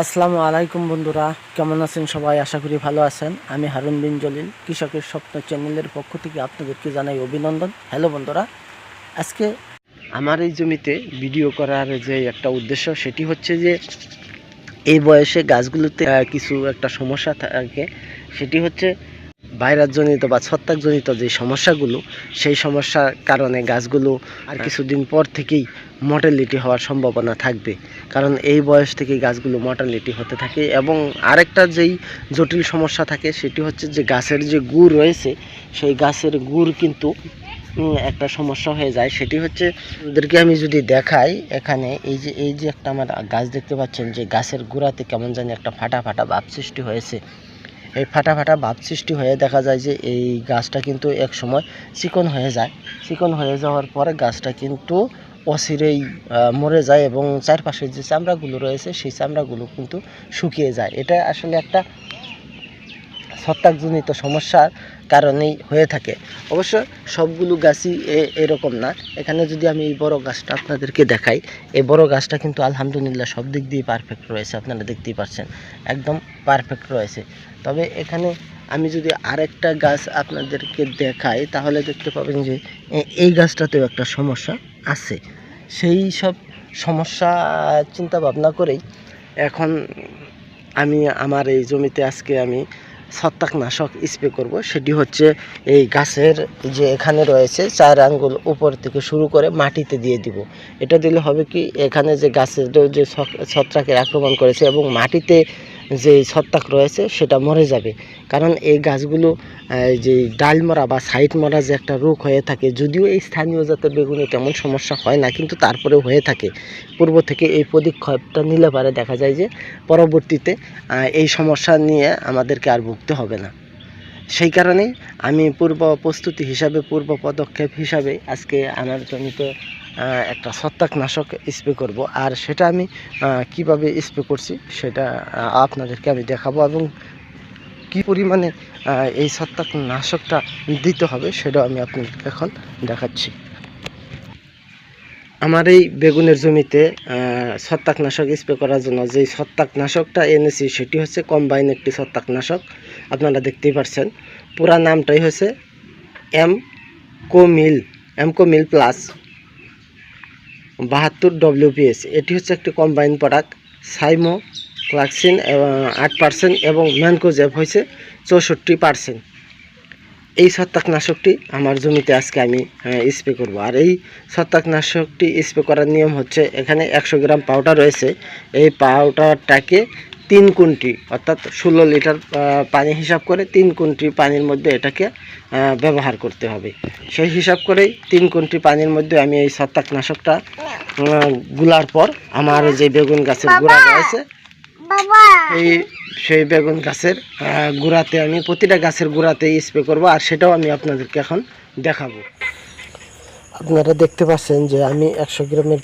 আসসালামু আলাইকুম বন্ধুরা, কেমন আছেন সবাই? আশা করি ভালো আছেন। আমি হারুন বিন জলিল, কৃষকের স্বপ্ন চ্যানেলের পক্ষ থেকে আপনাদেরকে জানাই অভিনন্দন। হ্যালো বন্ধুরা, আজকে আমার এই জমিতে ভিডিও করার যে একটা উদ্দেশ্য, সেটি হচ্ছে যে এই বয়সে গাছগুলোতে কিছু একটা সমস্যা থাকে। সেটি হচ্ছে ভাইরাসজনিত বা ছত্রাকজনিত যে সমস্যাগুলো সেই সমস্যার কারণে গাছগুলো আর কিছুদিন পর থেকেই মর্টালিটি হওয়ার সম্ভাবনা থাকবে। কারণ এই বয়স থেকেই গাছগুলো মর্টালিটি হতে থাকে এবং আরেকটা যেই জটিল সমস্যা থাকে সেটি হচ্ছে যে গাছের যে গুড় রয়েছে সেই গাছের গুড় কিন্তু একটা সমস্যা হয়ে যায়। সেটি হচ্ছে ওদেরকে আমি যদি দেখাই এখানে এই যে এই যে একটা আমার গাছ দেখতে পাচ্ছেন যে গাছের গোড়াতে কেমন জানি একটা ফাটা ফাটা ভাব সৃষ্টি হয়েছে। এই ফাটা ফাটা ভাব সৃষ্টি হয়ে দেখা যায় যে এই গাছটা কিন্তু এক সময় চিকন হয়ে যায়। চিকন হয়ে যাওয়ার পরে গাছটা কিন্তু অচিরেই মরে যায় এবং চারপাশের যে চামড়াগুলো রয়েছে সেই চামড়াগুলো কিন্তু শুকিয়ে যায়। এটা আসলে একটা ছত্রাকজনিত সমস্যার কারণেই হয়ে থাকে। অবশ্য সবগুলো গাছই এরকম না। এখানে যদি আমি এই বড় গাছটা আপনাদেরকে দেখাই, এই বড় গাছটা কিন্তু আলহামদুলিল্লাহ সব দিক দিয়ে পারফেক্ট রয়েছে, আপনারা দেখতেই পাচ্ছেন। একদম পারফেক্ট রয়েছে। তবে এখানে আমি যদি আরেকটা গাছ আপনাদেরকে দেখাই, তাহলে দেখতে পাবেন যে এই গাছটাতেও একটা সমস্যা আছে। সেই সব সমস্যা চিন্তা ভাবনা করেই এখন আমি, আমার এই জমিতে আজকে আমি ছত্রাকনাশক স্প্রে করব। সেটি হচ্ছে এই গাছের যে এখানে রয়েছে চার আঙ্গুল উপর থেকে শুরু করে মাটিতে দিয়ে দিব। এটা দিলে হবে কি, এখানে যে গাছের যে ছত্রাকের আক্রমণ করেছে এবং মাটিতে যে ছত্রাক রয়েছে, সেটা মরে যাবে। কারণ এই গাছগুলো যে ডাল মরা বা সাইড মরা যে একটা রোগ হয়ে থাকে, যদিও এই স্থানীয় জাতের বেগুনে তেমন সমস্যা হয় না, কিন্তু তারপরেও হয়ে থাকে। পূর্ব থেকে এই পদক্ষেপটা নিলে পারে দেখা যায় যে, পরবর্তীতে এই সমস্যা নিয়ে আমাদেরকে আর ভুগতে হবে না। সেই কারণে আমি পূর্ব প্রস্তুতি হিসাবে, পূর্ব পদক্ষেপ হিসাবে আজকে আমার জমিতে একটা ছত্রাকনাশক স্প্রে করব। আর সেটা আমি কীভাবে স্প্রে করছি সেটা আপনাদেরকে আমি দেখাবো এবং কি পরিমাণে এই ছত্রাকনাশকটা দিতে হবে সেটাও আমি আপনাদেরকে এখন দেখাচ্ছি। আমার এই বেগুনের জমিতে ছত্রাকনাশক স্প্রে করার জন্য যে ছত্রাকনাশকটা এনেছি সেটি হচ্ছে কম্বাইন একটি ছত্রাকনাশক। আপনারা দেখতেই পাচ্ছেন পুরা নামটাই হচ্ছে এম কোমিল এম কোমিল প্লাস। বাহাত্তর ডব্লিউপিএস এটি হচ্ছে একটি কম্বাইন প্রোডাক্ট সাইমো ক্লাক্সিন আট পার্সেন্ট এবং ম্যানকোজেব হয়েছে চৌষট্টি পার্সেন্ট এই ছত্রাকনাশকটি আমার জমিতে আজকে আমি স্প্রে করব। আর এই ছত্রাকনাশকটি স্প্রে করার নিয়ম হচ্ছে এখানে একশো গ্রাম পাউডার রয়েছে। এই পাউডারটাকে তিন কুন্টি অর্থাৎ ষোলো লিটার পানি হিসাব করে তিন কুন্টি পানির মধ্যে এটাকে ব্যবহার করতে হবে। সেই হিসাব করেই তিন কুন্টি পানির মধ্যে আমি এই ছত্রাকনাশকটা গুলার পর আমার যে বেগুন গাছের গোড়া রয়েছে এই সেই বেগুন গাছের গোড়াতে আমি প্রতিটা গাছের গোড়াতে স্প্রে করব আর সেটাও আমি আপনাদেরকে এখন দেখাবো। আপনারা দেখতে পাচ্ছেন যে আমি একশো গ্রামের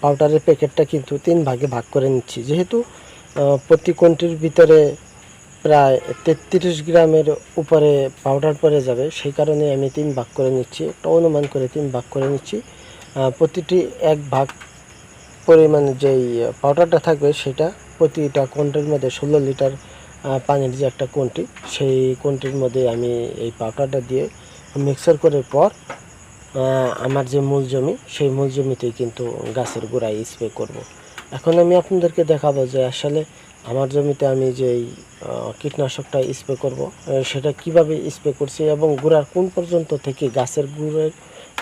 পাউডারের প্যাকেটটা কিন্তু তিন ভাগে ভাগ করে নিচ্ছি। যেহেতু প্রতি কোনটির ভিতরে প্রায় তেত্রিশ গ্রামের উপরে পাউডার পড়ে যাবে, সেই কারণে আমি তিন ভাগ করে নিচ্ছি, একটা অনুমান করে তিন ভাগ করে নিচ্ছি প্রতিটি এক ভাগ পরিমাণে যেই পাউডারটা থাকবে, সেটা প্রতিটা কোনটির মধ্যে ষোলো লিটার পানির যে একটা কোনটি, সেই কোনটির মধ্যে আমি এই পাউডারটা দিয়ে মিক্সার করার পর আমার যে মূল জমি, সেই মূল জমিতেই কিন্তু গাছের গোড়ায় স্প্রে করব। এখন আমি আপনাদেরকে দেখাবো যে আসলে আমার জমিতে আমি যেই কীটনাশকটা স্প্রে করব সেটা কীভাবে স্প্রে করছি এবং গোড়ার কোন পর্যন্ত থেকে, গাছের গুঁড়ের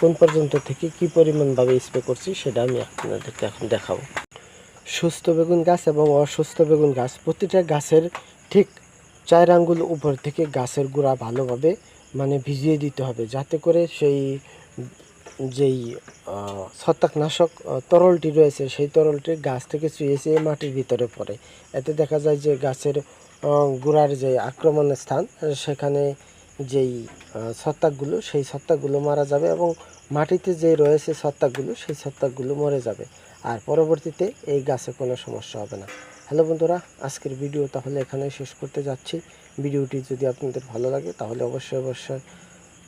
কোন পর্যন্ত থেকে কি পরিমাণভাবে স্প্রে করছি সেটা আমি আপনাদেরকে এখন দেখাবো। সুস্থ বেগুন গাছ এবং অসুস্থ বেগুন গাছ, প্রতিটা গাছের ঠিক চার আঙ্গুল উপর থেকে গাছের গোড়া ভালোভাবে মানে ভিজিয়ে দিতে হবে, যাতে করে সেই যেই ছত্রাকনাশক তরলটি রয়েছে, সেই তরলটি গাছ থেকে চুয়ে চুয়ে মাটির ভিতরে পড়ে। এতে দেখা যায় যে গাছের গোড়ার যে আক্রমণের স্থান, সেখানে যেই ছত্রাকগুলো, সেই ছত্রাকগুলো মারা যাবে এবং মাটিতে যে রয়েছে ছত্রাকগুলো, সেই ছত্রাকগুলো মরে যাবে। আর পরবর্তীতে এই গাছে কোনো সমস্যা হবে না। হ্যালো বন্ধুরা, আজকের ভিডিও তাহলে এখানে শেষ করতে যাচ্ছি। ভিডিওটি যদি আপনাদের ভালো লাগে, তাহলে অবশ্যই অবশ্যই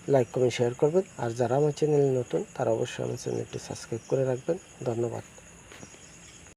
লাইক কমেন্ট শেয়ার করবেন। আর যারা আমার চ্যানেলে নতুন, তারা অবশ্যই আমার চ্যানেলটি সাবস্ক্রাইব করে রাখবেন। ধন্যবাদ।